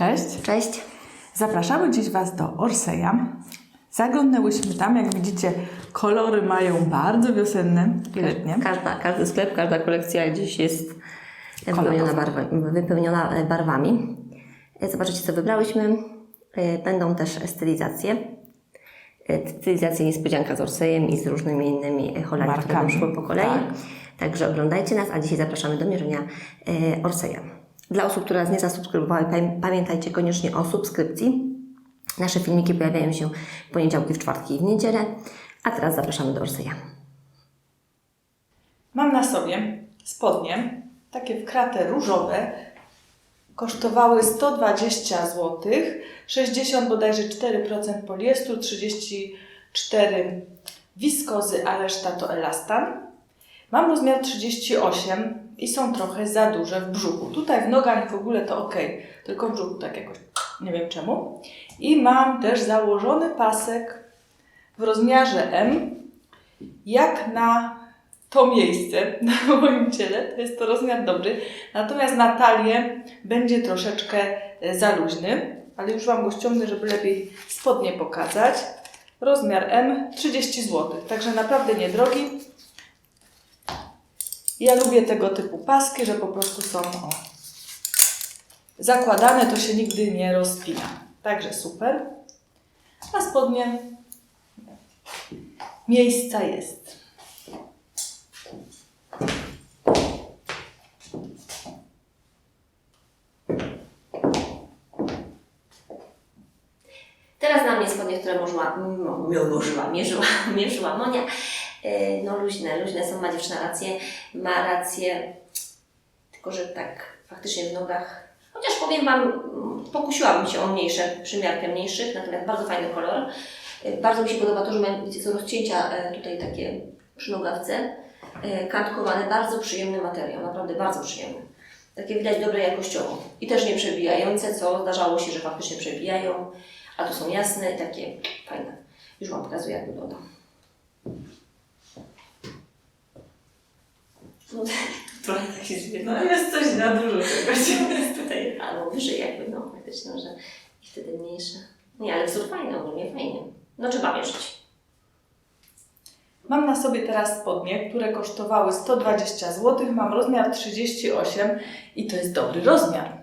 Cześć. Cześć. Zapraszamy dziś Was do Orseja. Zaglądnęłyśmy tam, jak widzicie, kolory mają bardzo wiosenne, letnie. Każda, każdy sklep, każda kolekcja gdzieś jest wypełniona, barwa, wypełniona e, barwami. E, Zobaczycie, co wybrałyśmy. E, Będą też stylizacje. Stylizacje niespodzianka z Orsejem i z różnymi innymi holami, które wyszły po kolei. Tak. Także oglądajcie nas, a dzisiaj zapraszamy do mierzenia Orseja. Dla osób, które nas nie zasubskrybowały, pamię- pamiętajcie koniecznie o subskrypcji. Nasze filmiki pojawiają się w poniedziałki, w czwartki i w niedzielę. A teraz zapraszamy do Orseja. Mam na sobie spodnie, takie wkrate różowe. Kosztowały 120 zł, 60 bodajże 4% poliestru, 34 wiskozy, a reszta to elastan. Mam rozmiar 38 i są trochę za duże w brzuchu. Tutaj w nogach w ogóle to ok, tylko w brzuchu tak jakoś nie wiem czemu. I mam też założony pasek w rozmiarze M, jak na to miejsce na moim ciele, to jest to rozmiar dobry. Natomiast na talię będzie troszeczkę e, za luźny, ale już Wam go ściągnę, żeby lepiej spodnie pokazać. Rozmiar M 30 zł, także naprawdę niedrogi. Ja lubię tego typu paski, że po prostu są o, zakładane, to się nigdy nie rozpina. Także super. A spodnie miejsca jest. Teraz na mnie spodnie, które mierzyła, mierzyła, mierzyła Monia. E, No luźne, luźne są, ma dziewczyna rację, ma rację, tylko że tak faktycznie w nogach, chociaż powiem Wam, pokusiłabym się o mniejsze, przymiarkę mniejszych, natomiast bardzo fajny kolor. E, Bardzo mi się podoba to, że mają, widzicie, są rozcięcia e, tutaj takie przy nogawce, kantkowane, bardzo przyjemny materiał, naprawdę bardzo przyjemny. Takie widać dobre jakościowo i też nie przebijające, co zdarzało się, że faktycznie przebijają, a tu są jasne takie fajne. Już Wam pokazuję, jak wygląda. No, trochę tak się zwie. No jest coś na dużo czegoś. jest tutaj albo wyżej jakby, no faktycznie, że i wtedy mniejsze. Nie, ale wzór fajny, ogólnie fajnie. No trzeba mierzyć. Mam na sobie teraz spodnie, które kosztowały 120 zł. Mam rozmiar 38 i to jest dobry rozmiar.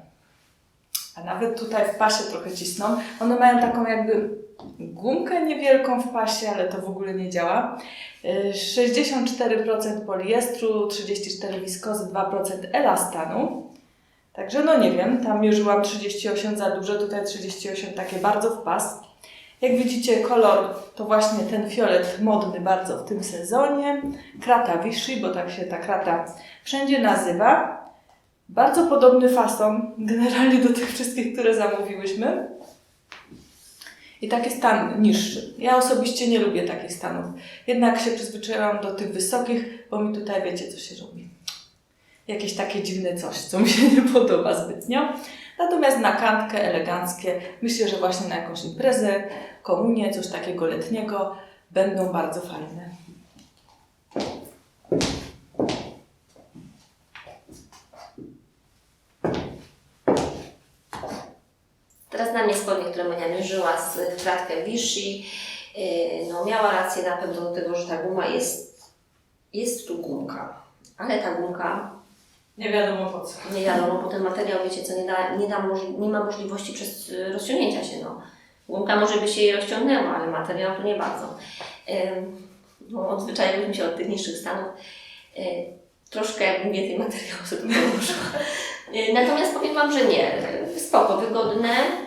A nawet tutaj w pasie trochę cisną. One mają taką jakby gumkę niewielką w pasie, ale to w ogóle nie działa. Yy, 64% poliestru, 34 wiskozy, 2% elastanu. Także no nie wiem, tam mierzyłam 38 za duże, tutaj 38 takie bardzo w pas. Jak widzicie, kolor to właśnie ten fiolet modny bardzo w tym sezonie. Krata Vichy, bo tak się ta krata wszędzie nazywa. Bardzo podobny fason generalnie do tych wszystkich, które zamówiłyśmy. I taki stan niższy. Ja osobiście nie lubię takich stanów. Jednak się przyzwyczaiłam do tych wysokich, bo mi tutaj wiecie, co się robi. Jakieś takie dziwne coś, co mi się nie podoba zbytnio. Natomiast na kantkę eleganckie, myślę, że właśnie na jakąś imprezę, komunię, coś takiego letniego, będą bardzo fajne. Teraz na mnie spodnie, które Monia mierzyła z kratkę Vichy. Yy, No miała rację na pewno do tego, że ta guma jest, jest tu gumka. Ale ta gumka Nie wiadomo po co. Nie wiadomo, bo ten materiał, wiecie co, nie, da, nie, da nie ma możliwości przez y, rozciągnięcia się. No. Gumka może by się jej rozciągnęła, ale materiał to nie bardzo. No, odzwyczaiłyśmy się od tych niższych stanów. Y, troszkę jakbym więcej materiału sobie położyła. Y, Natomiast powiem Wam, że nie. Y, Spoko, wygodne.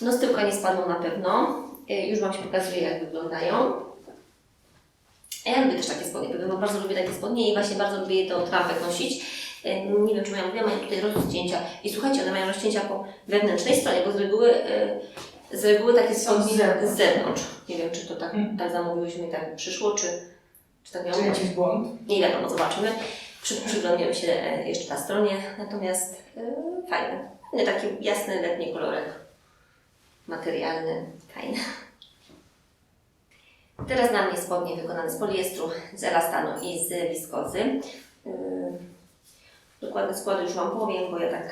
No z tyłka nie spadną na pewno. Y, Już Wam się pokazuje, jak wyglądają. Ja lubię też takie spodnie, bo bardzo lubię takie spodnie i właśnie bardzo lubię je do trampek nosić. E, Nie wiem, czy moja mówiła, mają tutaj rozcięcia. I słuchajcie, one mają rozcięcia po wewnętrznej stronie, bo z reguły, e, z reguły takie Są spodnie z zewnątrz. z zewnątrz. Nie wiem, czy to tak, Mm. tak zamówiłyśmy i tak przyszło, czy, czy tak miało Czy jakiś błąd? Nie wiadomo, zobaczymy. Przy, przyglądniemy się e, jeszcze na stronie, natomiast e, fajne. Fajny, taki jasny, letni kolorek. Materialny, fajny. Teraz na mnie spodnie wykonane z poliestru, z elastanu i z wiskozy. Yy, Dokładne składy już Wam powiem, bo ja tak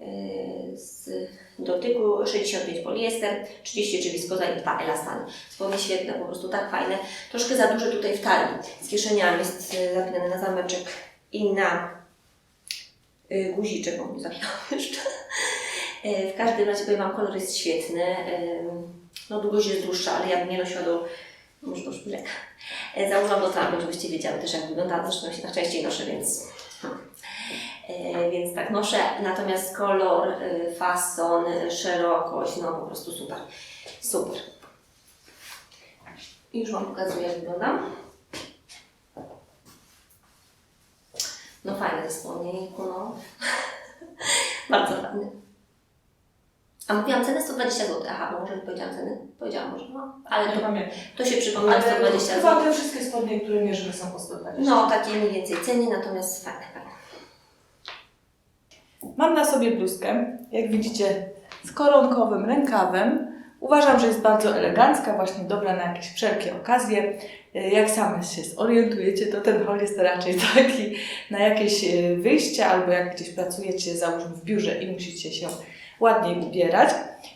yy, z dotyku, 65 poliester, 33 wiskoza i 2 elastany. Spodnie świetne, po prostu tak fajne. Troszkę za duże tutaj w talii. Z kieszeniami jest y, zapinane na zameczek i na y, guziczek, bo mi zapinał jeszcze. Y, W każdym razie powiem Wam, kolor jest świetny. Y, No długość jest dłuższa, ale ja bym nie nosiła do może do szpilek. Y, Założyłam do torebek, żebyście wiedziały też jak wygląda. Zresztą się tak częściej noszę, więc... Więc tak noszę, natomiast kolor, fason, szerokość, no po prostu super. Super. I już Wam pokazuję jak wygląda. No fajne te spodnie, no. Bardzo fajne. A mówiłam cenę 120 zł. Aha, bo może nie powiedziałam ceny. Powiedziałam może, no. Ale to, pamiętam. to się przypomina Ale 120 chyba zł. te wszystkie spodnie, które mierzymy są po 120. No, takie mniej więcej ceny, natomiast fajne, fajne. Mam na sobie bluzkę, jak widzicie, z koronkowym rękawem. Uważam, że jest bardzo elegancka, właśnie dobra na jakieś wszelkie okazje. E, Jak same się zorientujecie, to ten hol jest raczej taki na jakieś e, wyjście albo jak gdzieś pracujecie, załóżmy w biurze i musicie się ładniej ubierać.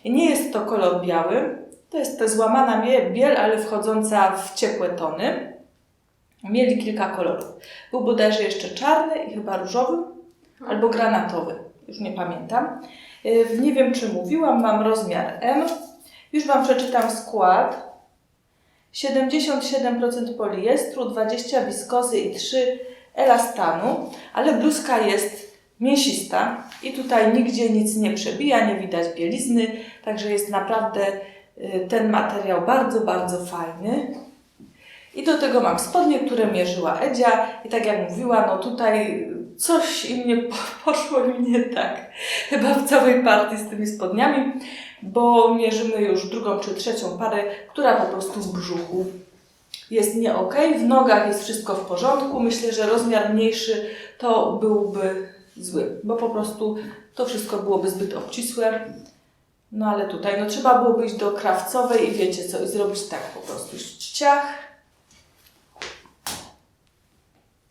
Nie jest to kolor biały, to jest to złamana biel, ale wchodząca w ciepłe tony. Mieli kilka kolorów. Był bodajże jeszcze czarny i chyba różowy, albo granatowy, już nie pamiętam. Yy, Nie wiem, czy mówiłam, mam rozmiar M. Już Wam przeczytam skład. 77% poliestru, 20 wiskozy i 3 elastanu, ale bluzka jest mięsista i tutaj nigdzie nic nie przebija, nie widać bielizny, także jest naprawdę yy, ten materiał bardzo, bardzo fajny. I do tego mam spodnie, które mierzyła Edzia i tak jak mówiła, no tutaj coś im nie po- poszło mi nie tak. Chyba w całej partii z tymi spodniami, bo mierzymy już drugą czy trzecią parę, która po prostu w brzuchu jest nie. W nogach jest wszystko w porządku. Myślę, że rozmiar mniejszy to byłby zły, bo po prostu to wszystko byłoby zbyt obcisłe. No ale tutaj, no trzeba byłoby iść do krawcowej i wiecie co, i zrobić tak po prostu ciach.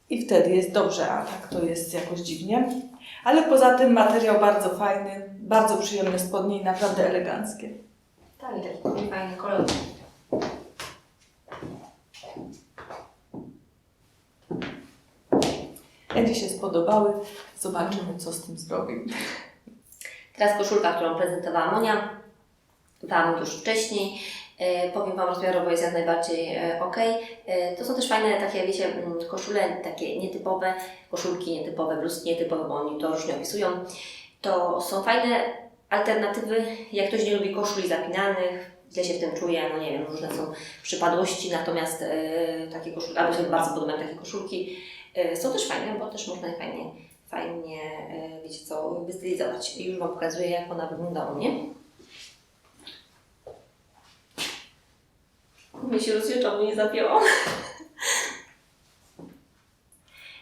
I wtedy jest dobrze, a tak to jest jakoś dziwnie. Ale poza tym materiał bardzo fajny, bardzo przyjemne spodnie i naprawdę eleganckie. Tak, i taki fajny kolor. Edzie się spodobały, zobaczymy co z tym zrobi. Teraz koszulka, którą prezentowała Monia. Wam już wcześniej. E, powiem Wam, rozmiarowo jest jak najbardziej e, ok. E, to są też fajne takie, wiecie, mm, koszule takie nietypowe, koszulki nietypowe, bluzki nietypowe, bo oni to różnie opisują. To są fajne alternatywy, jak ktoś nie lubi koszuli zapinanych, źle się w tym czuje, no nie wiem, różne są przypadłości, natomiast e, takie koszulki, albo się bardzo podobają takie koszulki, e, są też fajne, bo też można je fajnie, fajnie, e, wiecie co, wystylizować. Już Wam pokazuję, jak ona wygląda u mnie. Mnie się bo nie zapięłam.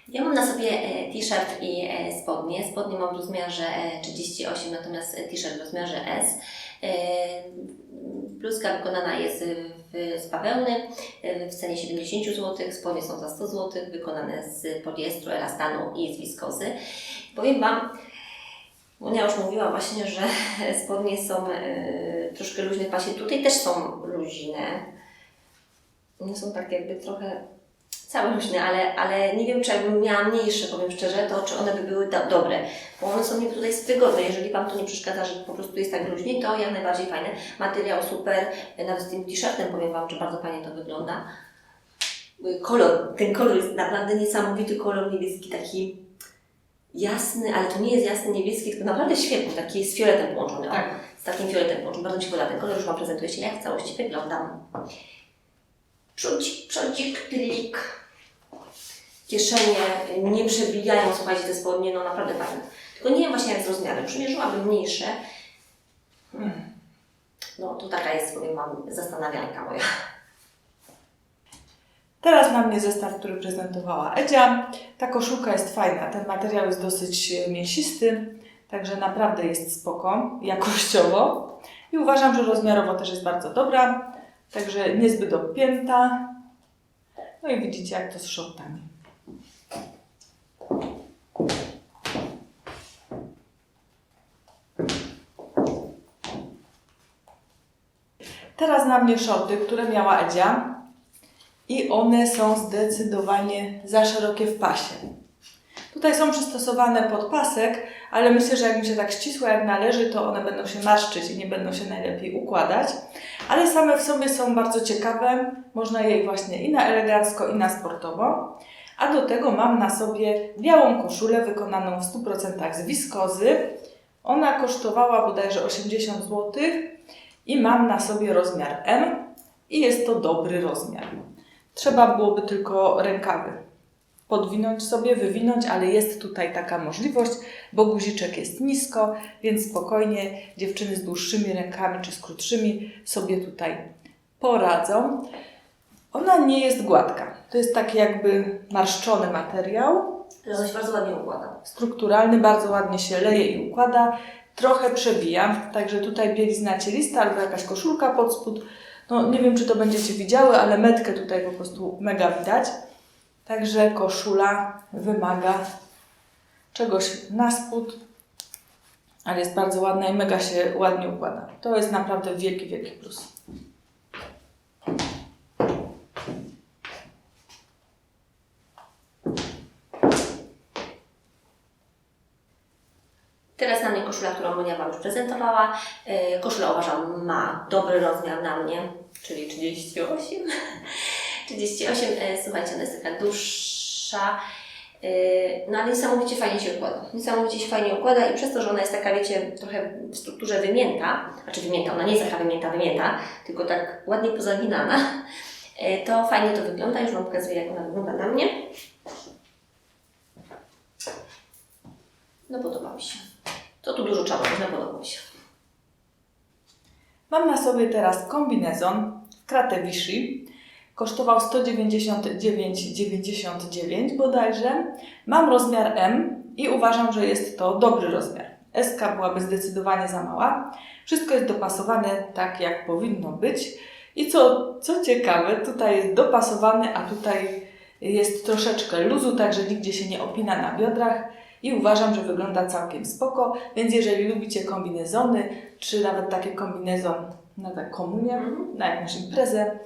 Ja mam na sobie e, t-shirt i e, spodnie. Spodnie mam w rozmiarze e, 38, natomiast t-shirt w rozmiarze S. Bluzka wykonana jest w, z bawełny e, w cenie 70 zł, spodnie są za 100 zł, wykonane z poliestru, elastanu i z wiskozy. Powiem Wam, Monia już mówiła właśnie, że spodnie są e, troszkę luźne w pasie. Tutaj też są luźne. One są tak jakby trochę całe luźne, ale, ale nie wiem, czy jakbym miała mniejsze, powiem szczerze, to czy one by były do, dobre. Bo one są mi tutaj wygodne. Jeżeli Wam to nie przeszkadza, że po prostu jest tak luźniej, to jak najbardziej fajne. Materiał super, nawet z tym t-shirtem powiem Wam, że bardzo fajnie to wygląda. Kolor, ten kolor jest naprawdę niesamowity, kolor niebieski, taki jasny, ale to nie jest jasny niebieski, tylko naprawdę świetny, taki z fioletem połączony. Tak. z takim fioletem połączony. Bardzo mi się podoba ten kolor, już Wam prezentuję się, jak w całości wyglądam. Przodzik, przodzik, tylik. Kieszenie nie przebijają, słuchajcie, te spodnie, no naprawdę fajne. Tylko nie wiem właśnie jak z rozmiarem. Przymierzyłabym mniejsze. Mm. No to taka jest, powiem Wam, zastanawianka moja. Teraz mam mnie zestaw, który prezentowała Edzia. Ta koszulka jest fajna, ten materiał jest dosyć e, mięsisty, także naprawdę jest spoko, jakościowo. I uważam, że rozmiarowo też jest bardzo dobra, także niezbyt obpięta. No i widzicie, jak to z shortami. Teraz na mnie shorty, które miała Edzia i one są zdecydowanie za szerokie w pasie. Tutaj są przystosowane pod pasek, ale myślę, że jak mi się tak ścisło jak należy, to one będą się marszczyć i nie będą się najlepiej układać. Ale same w sobie są bardzo ciekawe. Można je właśnie i na elegancko, i na sportowo. A do tego mam na sobie białą koszulę wykonaną w 100% z wiskozy. Ona kosztowała bodajże 80 zł i mam na sobie rozmiar M i jest to dobry rozmiar. Trzeba byłoby tylko rękawy podwinąć sobie, wywinąć, ale jest tutaj taka możliwość, bo guziczek jest nisko, więc spokojnie dziewczyny z dłuższymi rękami czy z krótszymi sobie tutaj poradzą. Ona nie jest gładka. To jest taki jakby marszczony materiał, To coś bardzo ładnie układa. strukturalny, bardzo ładnie się leje i układa. Trochę przebija, także tutaj bielizna cielista albo jakaś koszulka pod spód. No nie wiem, czy to będziecie widziały, ale metkę tutaj po prostu mega widać. Także koszula wymaga czegoś na spód, ale jest bardzo ładna i mega się ładnie układa. To jest naprawdę wielki, wielki plus. Teraz na mnie koszula, którą Monia Wam już prezentowała. E, Koszula uważam ma dobry rozmiar na mnie, czyli 38. 38, e, słuchajcie, ona jest taka dłuższa, e, no ale niesamowicie fajnie się układa. Niesamowicie się fajnie układa i przez to, że ona jest taka, wiecie, trochę w strukturze wymięta, znaczy wymięta, ona nie jest taka wymięta, wymięta, tylko tak ładnie pozaginana, to fajnie to wygląda. Już Wam pokazuję, jak ona wygląda na mnie. No podoba mi się. Dużo trzeba powiedzieć, no podoba mi się. Mam na sobie teraz kombinezon w kratę Vichy. Kosztował 199,99 bodajże. Mam rozmiar M i uważam, że jest to dobry rozmiar. SK byłaby zdecydowanie za mała. Wszystko jest dopasowane tak, jak powinno być. I co, co ciekawe, tutaj jest dopasowane, a tutaj jest troszeczkę luzu, także nigdzie się nie opina na biodrach. I uważam, że wygląda całkiem spoko, więc jeżeli lubicie kombinezony, czy nawet taki kombinezon na tak komunię, Mhm. na jakąś imprezę,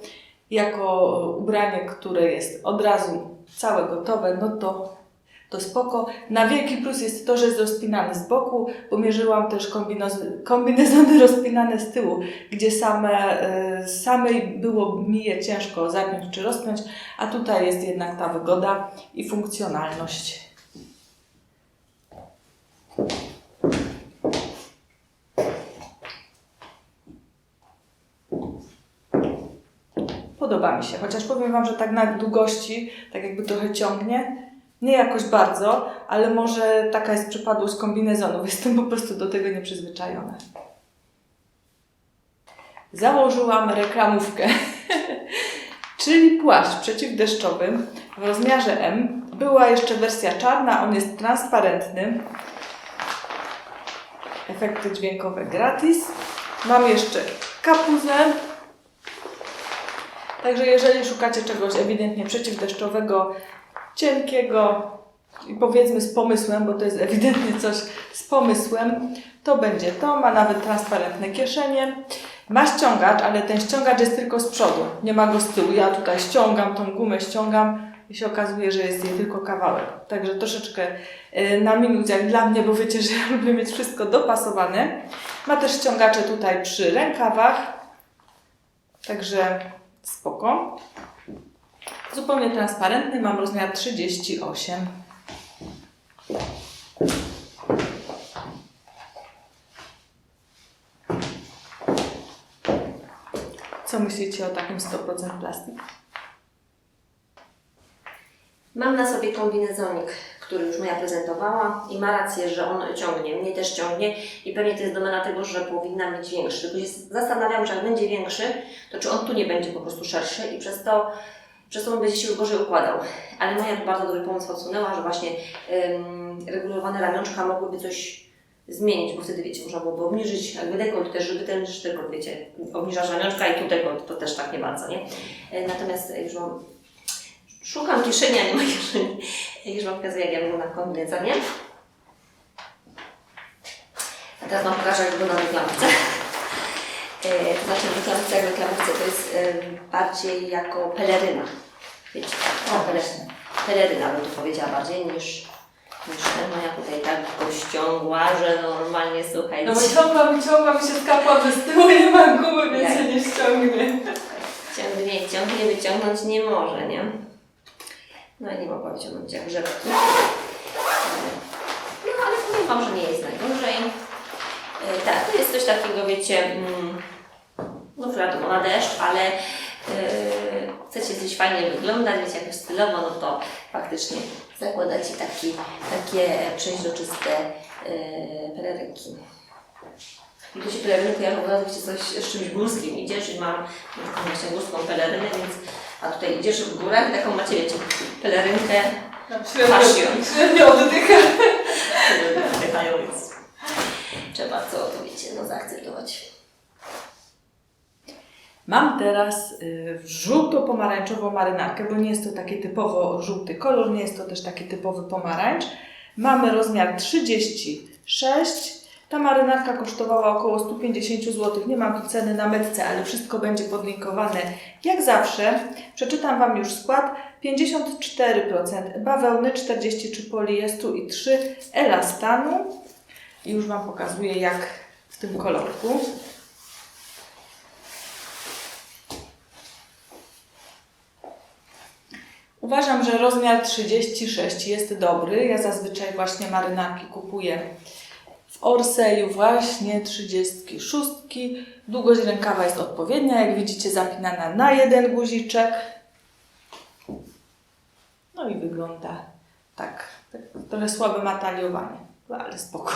jako ubranie, które jest od razu całe gotowe, no to, to spoko. Na wielki plus jest to, że jest rozpinany z boku, bo mierzyłam też kombinezony, kombinezony rozpinane z tyłu, gdzie same, e, samej było mi je ciężko zapiąć czy rozpiąć, a tutaj jest jednak ta wygoda i funkcjonalność. Podoba mi się, chociaż powiem Wam, że tak na długości, tak jakby trochę ciągnie. Nie jakoś bardzo, ale może taka jest przypadłość kombinezonów. Jestem po prostu do tego nieprzyzwyczajona. Założyłam reklamówkę, czyli płaszcz przeciwdeszczowy w rozmiarze M. Była jeszcze wersja czarna, on jest transparentny. Efekty dźwiękowe gratis. Mam jeszcze kapuzę, Także jeżeli szukacie czegoś ewidentnie przeciwdeszczowego, cienkiego i powiedzmy z pomysłem, bo to jest ewidentnie coś z pomysłem, to będzie to. Ma nawet transparentne kieszenie. Ma ściągacz, ale ten ściągacz jest tylko z przodu, nie ma go z tyłu. Ja tutaj ściągam tą gumę, ściągam i się okazuje, że jest jej tylko kawałek. Także troszeczkę y, na minus jak dla mnie, bo wiecie, że ja lubię mieć wszystko dopasowane. Ma też ściągacze tutaj przy rękawach. Także spoko. Zupełnie transparentny, mam rozmiar 38. Co myślicie o takim 100% plastik? Mam na sobie kombinezonik, który już Moja prezentowała i ma rację, że on ciągnie, mnie też ciągnie i pewnie to jest domena tego, że powinna mieć większy. Tylko się zastanawiam, że jak będzie większy, to czy on tu nie będzie po prostu szerszy i przez to, przez to on będzie się gorzej układał. Ale Moja tu bardzo dobry pomysł podsunęła, że właśnie ym, regulowane ramionczka mogłyby coś zmienić, bo wtedy wiecie, można byłoby obniżyć jakby dekolt też, żeby ten dekolt, wiecie, obniżasz ramionczka i tu dekolt, to też tak nie bardzo, nie? E, Natomiast e, już mam Szukam kieszeni, a nie ma kieszeni. Już Wam pokazuję, jak ja wyglądam w kombinezonie. A teraz Wam pokażę, jak wygląda w reklamce. E, to znaczy reklamówce, jak reklamówce to jest e, bardziej jako peleryna. Wiecie, O, pele, właśnie. peleryna bym tu powiedziała bardziej niż, niż ten. No ja tutaj tak go ściągła, że normalnie słuchajcie. No bo ciągłam, ciągłam się skapłam, że z tyłu nie ma gumy, więc się nie ściągnie. Ciągnie, ciągnie, wyciągnąć nie może, nie? No i nie mogła wyciągnąć jak rzepki. No ale powiem Wam, że nie jest najgorzej. E, Tak, to jest coś takiego, wiecie, mm, no wiadomo, na deszcz, ale e, chcecie coś fajnie wyglądać, wiecie, jakoś stylowo, no to faktycznie zakładacie taki, takie przeźroczyste e, pelerynki. I tu się kojarzą od razu, wiecie, coś z czymś górskim idziesz i mam taką właśnie górską pelerynę, więc a tutaj idziesz w górach, taką macie, wiecie, pelerynkę, Średnio, średnio oddycha. oddychają, więc trzeba co, to wiecie, no zaakceptować. Mam teraz y, żółto-pomarańczową marynarkę, bo nie jest to taki typowo żółty kolor, nie jest to też taki typowy pomarańcz. Mamy rozmiar 36. Ta marynarka kosztowała około 150 zł. Nie mam tu ceny na metce, ale wszystko będzie podlinkowane jak zawsze. Przeczytam Wam już skład. 54% bawełny, 43 poliestru i 3 elastanu. I już Wam pokazuję jak w tym kolorku. Uważam, że rozmiar 36 jest dobry. Ja zazwyczaj właśnie marynarki kupuję w Orseju właśnie 36. Długość rękawa jest odpowiednia, jak widzicie zapinana na jeden guziczek. No i wygląda tak, tak trochę słabe mataliowanie, no ale spoko.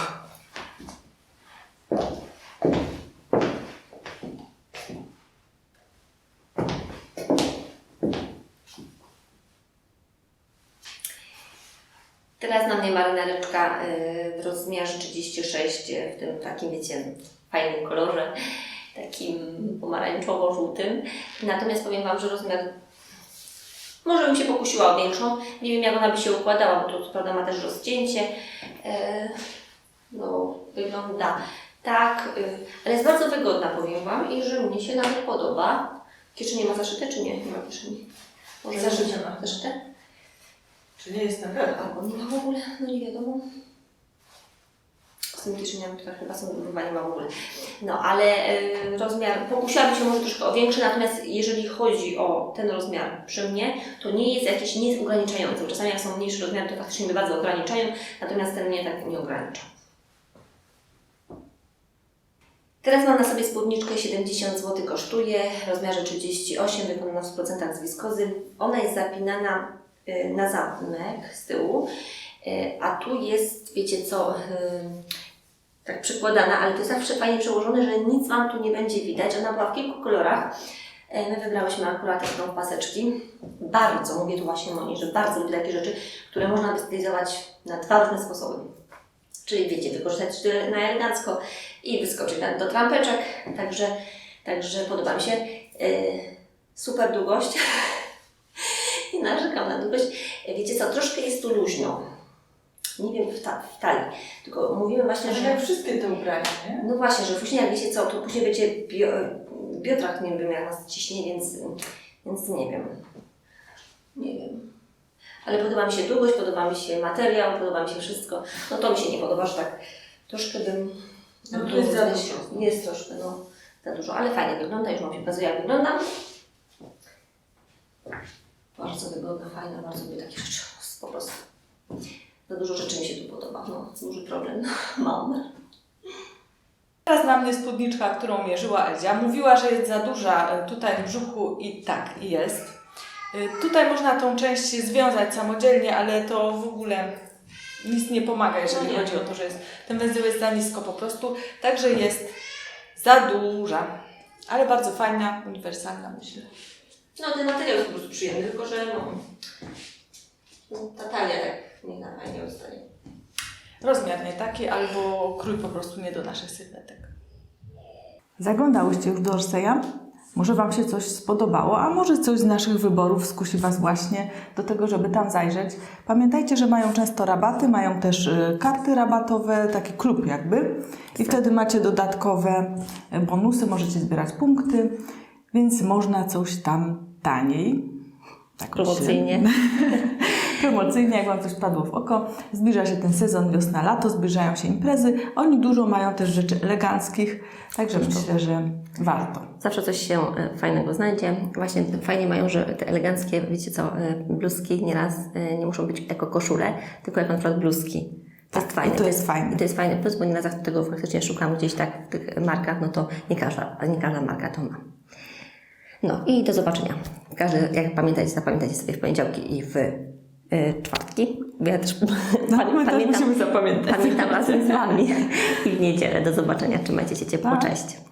Teraz na mnie marynareczka y, w rozmiarze 36, y, w tym takim, wiecie, fajnym kolorze, takim pomarańczowo-żółtym. Natomiast powiem Wam, że rozmiar może bym się pokusiła o większą. Nie wiem, jak ona by się układała, bo to co prawda ma też rozcięcie. E, no, wygląda tak, y, ale jest bardzo wygodna, powiem Wam, i że mnie się nawet podoba. Kieszenie ma zaszyte, czy nie? Nie ma kieszeni. Może Zaszyte ma. Zaszyte? Czy nie jest na pewno? Albo nie ma w ogóle, no nie wiadomo. Z tymi kieszeniami to chyba są chyba nie ma w ogóle. No ale y, rozmiar, pokusiłabym się może troszkę o większy, natomiast jeżeli chodzi o ten rozmiar przy mnie, to nie jest jakiś, jest ograniczający. Czasami jak są mniejsze rozmiary, to faktycznie mnie bardzo ograniczają, natomiast ten mnie tak nie ogranicza. Teraz mam na sobie spódniczkę 70 zł kosztuje, w rozmiarze 38, wykonana w 100% z wiskozy. Ona jest zapinana y, na zamek z tyłu, y, a tu jest, wiecie co, tak przykładana, ale to zawsze fajnie przełożone, że nic Wam tu nie będzie widać. Ona była w kilku kolorach. Y, My wybrałyśmy akurat taką paseczki. Bardzo, mówię tu właśnie Moni, że bardzo lubię takie rzeczy, które można wystylizować na dwa różne sposoby. Czyli wiecie, wykorzystać na elegancko i wyskoczyć do trampeczek. Także, także podoba mi się. Yy, super długość. I narzekam na długość. Yy, Wiecie co, troszkę jest tu luźno. Nie wiem, w, ta, w talii. Tylko mówimy właśnie, Tak że... jak wszystkie te ubrania, nie? No właśnie, że później jak wiecie co, to później będzie bio, biodrach nie wiem jak nas ciśnie, więc, więc nie wiem. Nie wiem. Ale podoba mi się długość, podoba mi się materiał, podoba mi się wszystko. No to mi się nie podoba, że tak troszkę bym... No to jest za dużo. Jest troszkę, no za dużo, ale fajnie wygląda, już Wam się pokazuje jak wyglądam. Bardzo wygodna, fajna, bardzo lubię takie rzeczy, po prostu. Za dużo rzeczy mi się tu podoba, no duży problem mam. Teraz na mnie spódniczka, którą mierzyła Edzia. Mówiła, że jest za duża e, tutaj w brzuchu i tak jest. E, Tutaj można tą część związać samodzielnie, ale to w ogóle nic nie pomaga, jeżeli No nie. chodzi o to, że jest, ten węzeł jest za nisko po prostu. Także jest za duża, ale bardzo fajna, uniwersalna myślę. No ten materiał jest po prostu przyjemny, tylko że no, no ta talia tak nie na fajnie ustaje. Rozmiar nie taki, albo krój po prostu nie do naszych sylwetek. Zaglądałyście już do Orseja? Może Wam się coś spodobało, a może coś z naszych wyborów skusi Was właśnie do tego, żeby tam zajrzeć. Pamiętajcie, że mają często rabaty, mają też y, karty rabatowe, taki klub jakby. I wtedy macie dodatkowe y, bonusy, możecie zbierać punkty, więc można coś tam taniej. Tak myślę. Promocyjnie, jak Wam coś padło w oko. Zbliża się ten sezon wiosna-lato, zbliżają się imprezy. Oni dużo mają też rzeczy eleganckich, także myślę, że warto. Zawsze coś się e, fajnego znajdzie. Właśnie fajnie mają, że te eleganckie, wiecie co, e, bluzki nieraz e, nie muszą być jako koszule, tylko jako na przykład bluzki. To jest fajne. i to jest fajne. I to jest fajne plus, bo nieraz jak tego faktycznie szukam gdzieś tak w tych markach, no to nie każda, nie każda marka to ma. No i do zobaczenia. Każdy, jak pamiętajcie, zapamiętajcie sobie w poniedziałki i w czwartki. Ja też No, my też musimy zapamiętać. Pamiętam razem z Wami i w niedzielę. Do zobaczenia. Trzymajcie się ciepło. Tak. Cześć.